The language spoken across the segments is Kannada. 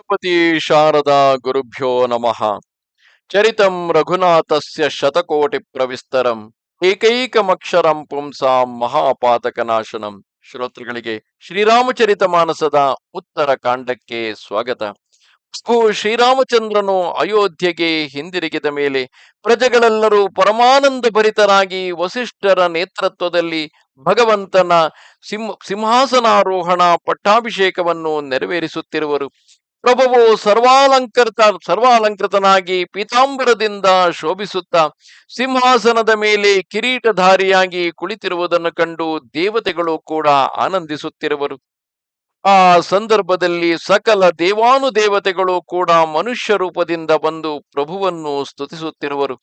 ಗಣಪತಿ ಶಾರದಾ ಗುರುಭ್ಯೋ ನಮಃ. ಚರಿತಂ ರಘುನಾಥಸ್ಯ ಶತಕೋಟಿ ಪ್ರವಿಸ್ತರಂ. ಏಕೈಕಮಕ್ಷರಂ ಪುಂಸಾಂ ಮಹಾಪಾತಕನಾಶನಂ. ಶ್ರೋತೃಗಳಿಗೆ ಶ್ರೀರಾಮಚರಿತ ಮಾನಸದ ಉತ್ತರ ಕಾಂಡಕ್ಕೆ ಸ್ವಾಗತ. ಶ್ರೀರಾಮಚಂದ್ರನು ಅಯೋಧ್ಯೆಗೆ ಹಿಂದಿರುಗಿದ ಮೇಲೆ ಪ್ರಜೆಗಳೆಲ್ಲರೂ ಪರಮಾನಂದ ಭರಿತರಾಗಿ ವಸಿಷ್ಠರ ನೇತೃತ್ವದಲ್ಲಿ ಭಗವಂತನ ಸಿಂಹ ಸಿಂಹಾಸನಾರೋಹಣ ಪಟ್ಟಾಭಿಷೇಕವನ್ನು ನೆರವೇರಿಸುತ್ತಿರುವರು. ಪ್ರಭುವು ಸರ್ವಾಲಂಕೃತ, ಸರ್ವಾಲಂಕೃತನಾಗಿ ಪೀತಾಂಬರದಿಂದ ಶೋಭಿಸುತ್ತಾ ಸಿಂಹಾಸನದ ಮೇಲೆ ಕಿರೀಟಧಾರಿಯಾಗಿ ಕುಳಿತಿರುವುದನ್ನು ಕಂಡು ದೇವತೆಗಳು ಕೂಡ ಆನಂದಿಸುತ್ತಿರುವರು. ಆ ಸಂದರ್ಭದಲ್ಲಿ ಸಕಲ ದೇವಾನುದೇವತೆಗಳು ಕೂಡ ಮನುಷ್ಯ ರೂಪದಿಂದ ಬಂದು ಪ್ರಭುವನ್ನು ಸ್ತುತಿಸುತ್ತಿರುವರು.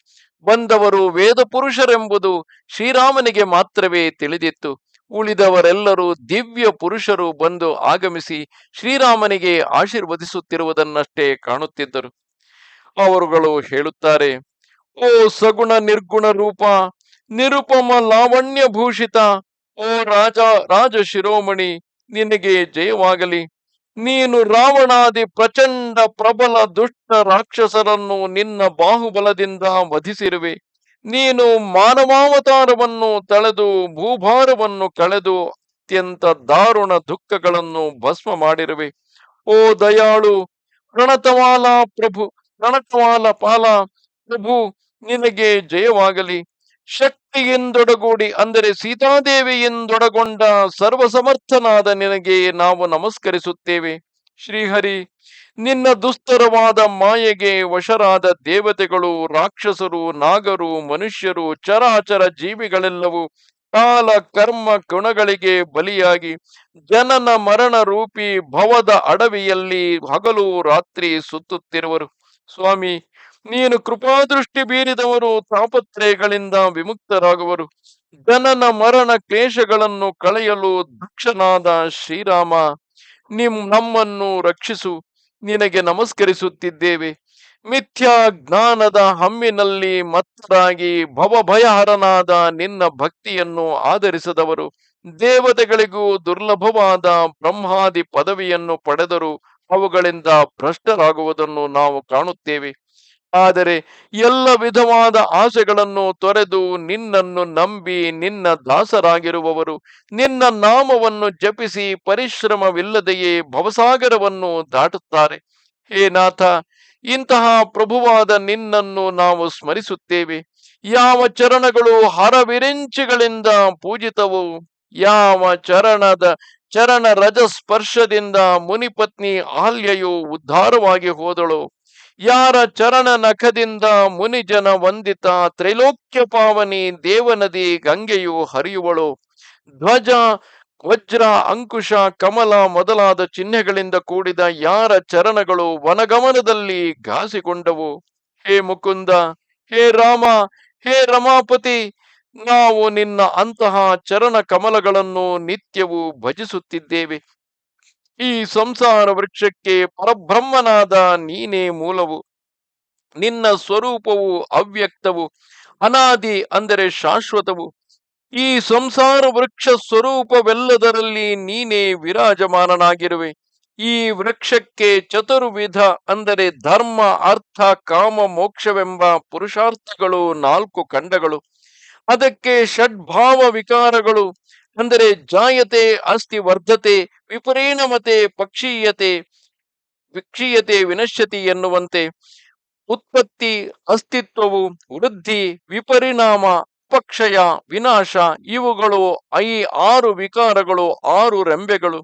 ಬಂದವರು ವೇದ ಪುರುಷರೆಂಬುದು ಶ್ರೀರಾಮನಿಗೆ ಮಾತ್ರವೇ ತಿಳಿದಿತ್ತು. ಉಳಿದವರೆಲ್ಲರೂ ದಿವ್ಯ ಪುರುಷರು ಬಂದು ಆಗಮಿಸಿ ಶ್ರೀರಾಮನಿಗೆ ಆಶೀರ್ವದಿಸುತ್ತಿರುವುದನ್ನಷ್ಟೇ ಕಾಣುತ್ತಿದ್ದರು. ಅವರುಗಳು ಹೇಳುತ್ತಾರೆ, ಓ ಸಗುಣ ನಿರ್ಗುಣ ರೂಪ, ನಿರುಪಮ ಲಾವಣ್ಯ ಭೂಷಿತ, ಓ ರಾಜ ರಾಜ ಶಿರೋಮಣಿ, ನಿನಗೆ ಜಯವಾಗಲಿ. ನೀನು ರಾವಣಾದಿ ಪ್ರಚಂಡ ಪ್ರಬಲ ದುಷ್ಟ ರಾಕ್ಷಸರನ್ನು ನಿನ್ನ ಬಾಹುಬಲದಿಂದ ವಧಿಸಿರುವೆ. ನೀನು ಮಾನವಾವತಾರವನ್ನು ತಳೆದು, ಭೂಭಾರವನ್ನು ಕಳೆದು, ಅತ್ಯಂತ ದಾರುಣ ದುಃಖಗಳನ್ನು ಭಸ್ಮ ಮಾಡಿರುವೆ. ಓ ದಯಾಳು, ಪ್ರಣತವಾಲ ಪ್ರಭು, ಪ್ರಣತವಾಲ ಪಾಲ, ಪ್ರಭು, ನಿನಗೆ ಜಯವಾಗಲಿ. ಶಕ್ತಿಯಿಂದೊಡಗೂಡಿ ಅಂದರೆ ಸೀತಾದೇವಿಯಿಂದೊಡಗೊಂಡ ಸರ್ವಸಮರ್ಥನಾದ ನಿನಗೆ ನಾವು ನಮಸ್ಕರಿಸುತ್ತೇವೆ. ಶ್ರೀಹರಿ ನಿನ್ನ ದುಸ್ತರವಾದ ಮಾಯೆಗೆ ವಶರಾದ ದೇವತೆಗಳು, ರಾಕ್ಷಸರು, ನಾಗರು, ಮನುಷ್ಯರು, ಚರಾಚರ ಜೀವಿಗಳೆಲ್ಲವೂ ಕಾಲ, ಕರ್ಮ ಗುಣಗಳಿಗೆ ಬಲಿಯಾಗಿ ಜನನ ಮರಣ ರೂಪಿ ಭವದ ಅಡವಿಯಲ್ಲಿ ಹಗಲು ರಾತ್ರಿ ಸುತ್ತುತ್ತಿರುವರು. ಸ್ವಾಮಿ, ನೀನು ಕೃಪಾದೃಷ್ಟಿ ಬೀರಿದವರು, ತಾಪತ್ರಯಗಳಿಂದ ವಿಮುಕ್ತರಾಗುವರು. ಜನನ ಮರಣ ಕ್ಲೇಶಗಳನ್ನು ಕಳೆಯಲು ದಕ್ಷನಾದ ಶ್ರೀರಾಮ, ನಿಮ್ ನಮ್ಮನ್ನು ರಕ್ಷಿಸು. ನಿನಗೆ ನಮಸ್ಕರಿಸುತ್ತಿದ್ದೇವೆ. ಮಿಥ್ಯಾ ಜ್ಞಾನದ ಹಮ್ಮಿನಲ್ಲಿ ಮತ್ತರಾಗಿ ಭವಭಯಹರನಾದ ನಿನ್ನ ಭಕ್ತಿಯನ್ನು ಆಧರಿಸದವರು. ದೇವತೆಗಳಿಗೂ ದುರ್ಲಭವಾದ ಬ್ರಹ್ಮಾದಿ ಪದವಿಯನ್ನು ಪಡೆದರು. ಅವುಗಳಿಂದ ಭ್ರಷ್ಟರಾಗುವುದನ್ನು ನಾವು ಕಾಣುತ್ತೇವೆ. ಆದರೆ ಎಲ್ಲ ವಿಧವಾದ ಆಸೆಗಳನ್ನು ತೊರೆದು ನಿನ್ನನ್ನು ನಂಬಿ ನಿನ್ನ ದಾಸರಾಗಿರುವವರು, ನಿನ್ನ ನಾಮವನ್ನು ಜಪಿಸಿ ಪರಿಶ್ರಮವಿಲ್ಲದೆಯೇ ಭವಸಾಗರವನ್ನು ದಾಟುತ್ತಾರೆ. ಹೇ ನಾಥ, ಇಂತಹ ಪ್ರಭುವಾದ ನಿನ್ನನ್ನು ನಾವು ಸ್ಮರಿಸುತ್ತೇವೆ. ಯಾವ ಚರಣಗಳು ಹರವಿರೆಂಚಿಗಳಿಂದ ಪೂಜಿತವು, ಯಾವ ಚರಣದ ಚರಣ ರಜ ಸ್ಪರ್ಶದಿಂದ ಮುನಿಪತ್ನಿ ಆಲ್ಯೆಯು ಉದ್ಧಾರವಾಗಿ ಹೋದಳು. ಯಾರ ಚರಣ ನಖದಿಂದ ಮುನಿಜನ ವಂದಿತ ತ್ರೈಲೋಕ್ಯ ಪಾವನಿ ದೇವನದಿ ಗಂಗೆಯು ಹರಿಯುವಳು. ಧ್ವಜ, ವಜ್ರ, ಅಂಕುಶ, ಕಮಲ ಮೊದಲಾದ ಚಿಹ್ನೆಗಳಿಂದ ಕೂಡಿದ ಯಾರ ಚರಣಗಳು ವನಗಮನದಲ್ಲಿ ಘಾಸಿಕೊಂಡವು? ಹೇ ಮುಕುಂದ, ಹೇ ರಾಮ, ಹೇ ರಮಾಪತಿ, ನಾವು ನಿನ್ನ ಅಂತಹ ಚರಣ ಕಮಲಗಳನ್ನು ನಿತ್ಯವೂ ಭಜಿಸುತ್ತಿದ್ದೇವೆ. ಈ ಸಂಸಾರ ವೃಕ್ಷಕ್ಕೆ ಪರಬ್ರಹ್ಮನಾದ ನೀನೇ ಮೂಲವು. ನಿನ್ನ ಸ್ವರೂಪವು ಅವ್ಯಕ್ತವು. ಅನಾದಿ ಅಂದರೆ ಶಾಶ್ವತವು. ಈ ಸಂಸಾರ ವೃಕ್ಷ ಸ್ವರೂಪವೆಲ್ಲದರಲ್ಲಿ ನೀನೇ ವಿರಾಜಮಾನನಾಗಿರುವೆ. ಈ ವೃಕ್ಷಕ್ಕೆ ಚತುರ್ವಿಧ ಅಂದರೆ ಧರ್ಮ, ಅರ್ಥ, ಕಾಮ, ಮೋಕ್ಷವೆಂಬ ಪುರುಷಾರ್ಥಗಳು ನಾಲ್ಕು ಖಂಡಗಳು. ಅದಕ್ಕೆ ಷಡ್ಭಾವ ವಿಕಾರಗಳು. ಅಂದರೆ ಜಾಯತೆ, ಆಸ್ತಿ ವರ್ಧತೆ ವಿಪರೀಣಮತೆ ಪಕ್ಷೀಯತೆ, ವಿಕ್ಷೀಯತೆ, ವಿನಶ್ಯತಿ ಎನ್ನುವಂತೆ ಉತ್ಪತ್ತಿ, ಅಸ್ತಿತ್ವವು, ವೃದ್ಧಿ, ವಿಪರಿಣಾಮ ಪಕ್ಷಯ ವಿನಾಶ ಇವುಗಳು ಐ ಆರು ವಿಕಾರಗಳು, ಆರು ರೆಂಬೆಗಳು.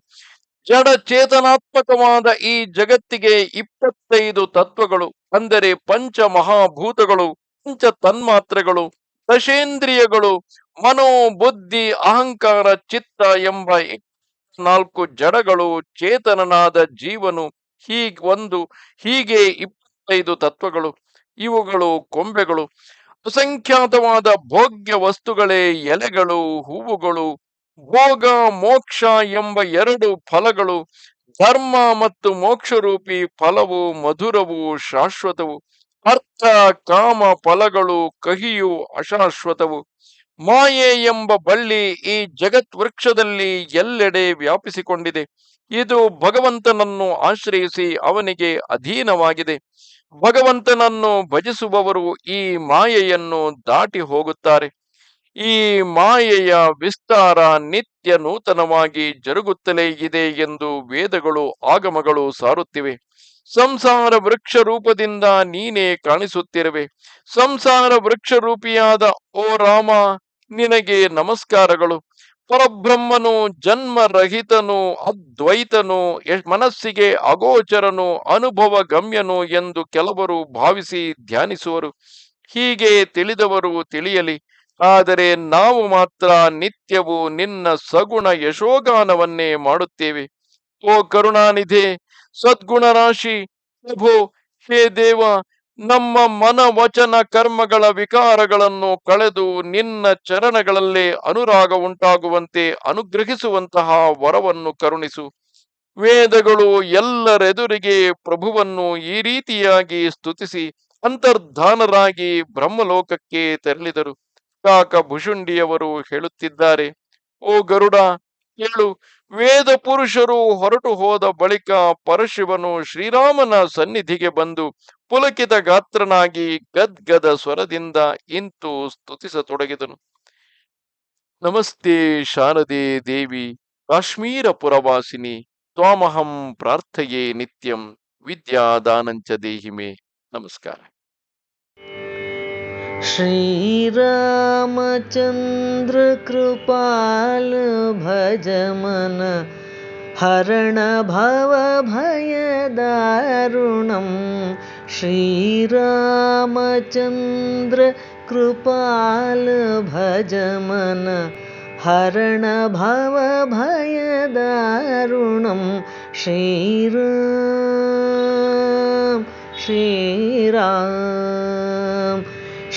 ಜಡ ಚೇತನಾತ್ಮಕವಾದ ಈ ಜಗತ್ತಿಗೆ ಇಪ್ಪತ್ತೈದು ತತ್ವಗಳು, ಅಂದರೆ ಪಂಚ ಮಹಾಭೂತಗಳು ಪಂಚ ತನ್ಮಾತ್ರೆಗಳು ದಶೇಂದ್ರಿಯಗಳು ಮನೋ ಬುದ್ಧಿ ಅಹಂಕಾರ, ಚಿತ್ತ ಎಂಬ ನಾಲ್ಕು ಜಡಗಳು ಚೇತನನಾದ ಜೀವನು. ಹೀಗ್ ಒಂದು, ಹೀಗೆ ಇಪ್ಪತ್ತೈದು ತತ್ವಗಳು. ಇವುಗಳು ಕೊಂಬೆಗಳು. ಅಸಂಖ್ಯಾತವಾದ ಭೋಗ್ಯ ವಸ್ತುಗಳೇ ಎಲೆಗಳು, ಹೂವುಗಳು. ಭೋಗ, ಮೋಕ್ಷ ಎಂಬ ಎರಡು ಫಲಗಳು. ಧರ್ಮ ಮತ್ತು ಮೋಕ್ಷರೂಪಿ ಫಲವು, ಮಧುರವು, ಶಾಶ್ವತವು. ಅರ್ಥ, ಕಾಮ, ಫಲಗಳು, ಕಹಿಯು, ಅಶಾಶ್ವತವು. ಮಾಯೆ ಎಂಬ ಬಳ್ಳಿ ಈ ಜಗತ್ ವೃಕ್ಷದಲ್ಲಿ ಎಲ್ಲೆಡೆ ವ್ಯಾಪಿಸಿಕೊಂಡಿದೆ. ಇದು ಭಗವಂತನನ್ನು ಆಶ್ರಯಿಸಿ ಅವನಿಗೆ ಅಧೀನವಾಗಿದೆ. ಭಗವಂತನನ್ನು ಭಜಿಸುವವರು ಈ ಮಾಯೆಯನ್ನು ದಾಟಿ ಹೋಗುತ್ತಾರೆ. ಈ ಮಾಯೆಯ ವಿಸ್ತಾರ ನಿತ್ಯ ನೂತನವಾಗಿ ಜರುಗುತ್ತಲೇ ಇದೆ ಎಂದು ವೇದಗಳು ಆಗಮಗಳು ಸಾರುತ್ತಿವೆ. ಸಂಸಾರ ವೃಕ್ಷ ರೂಪದಿಂದ ನೀನೇ ಕಾಣಿಸುತ್ತಿರುವೆ. ಸಂಸಾರ ವೃಕ್ಷ ರೂಪಿಯಾದ ಓ ರಾಮ ನಿನಗೆ ನಮಸ್ಕಾರಗಳು. ಪರಬ್ರಹ್ಮನು, ಜನ್ಮರಹಿತನು, ಅದ್ವೈತನು ಮನಸ್ಸಿಗೆ ಅಗೋಚರನು ಅನುಭವ ಗಮ್ಯನು ಎಂದು ಕೆಲವರು ಭಾವಿಸಿ ಧ್ಯಾನಿಸುವರು. ಹೀಗೆ ತಿಳಿದವರು ತಿಳಿಯಲಿ. ಆದರೆ ನಾವು ಮಾತ್ರ ನಿತ್ಯವೂ ನಿನ್ನ ಸಗುಣ ಯಶೋಗಾನವನ್ನೇ ಮಾಡುತ್ತೇವೆ. ಓ ಕರುಣಾನಿಧೆ ಸದ್ಗುಣ ರಾಶಿ ಪ್ರಭು, ಹೇ ದೇವ ನಮ್ಮ ಮನ ವಚನ ಕರ್ಮಗಳ ವಿಕಾರಗಳನ್ನು ಕಳೆದು ನಿನ್ನ ಚರಣಗಳಲ್ಲಿ ಅನುರಾಗ ಉಂಟಾಗುವಂತೆ ಅನುಗ್ರಹಿಸುವಂತಹ ವರವನ್ನು ಕರುಣಿಸು. ವೇದಗಳು ಎಲ್ಲರೆದುರಿಗೆ ಪ್ರಭುವನ್ನು ಈ ರೀತಿಯಾಗಿ ಸ್ತುತಿಸಿ ಅಂತರ್ಧಾನರಾಗಿ ಬ್ರಹ್ಮಲೋಕಕ್ಕೆ ತೆರಳಿದರು. ಕಾಕ ಭುಷುಂಡಿಯವರು ಹೇಳುತ್ತಿದ್ದಾರೆ, ಓ ಗರುಡ ಹೇಳು ವೇದ ಪುರುಷರು ಹೊರಟು ಹೋದ ಬಳಿಕ ಪರಶಿವನು ಶ್ರೀರಾಮನ ಸನ್ನಿಧಿಗೆ ಬಂದು ಪುಲಕಿತ ಗಾತ್ರನಾಗಿ ಗದ್ಗದ ಸ್ವರದಿಂದ ಇಂತು ಸ್ತುತಿಸತೊಡಗಿದನು. ನಮಸ್ತೆ ಶಾರದೆ ದೇವಿ ಕಾಶ್ಮೀರ ಪುರವಾಸಿನಿ ತ್ವಾಮಹಂ ಪ್ರಾರ್ಥಯೇ ನಿತ್ಯಂ, ವಿದ್ಯಾದಾನಂಚ ದೇಹಿಮೆ. ನಮಸ್ಕಾರ. श्रीरामचन्द्र कृपाल भजमन हरणभयद ऋणं श्रीरामचन्द्र कृपाल श्रीराम।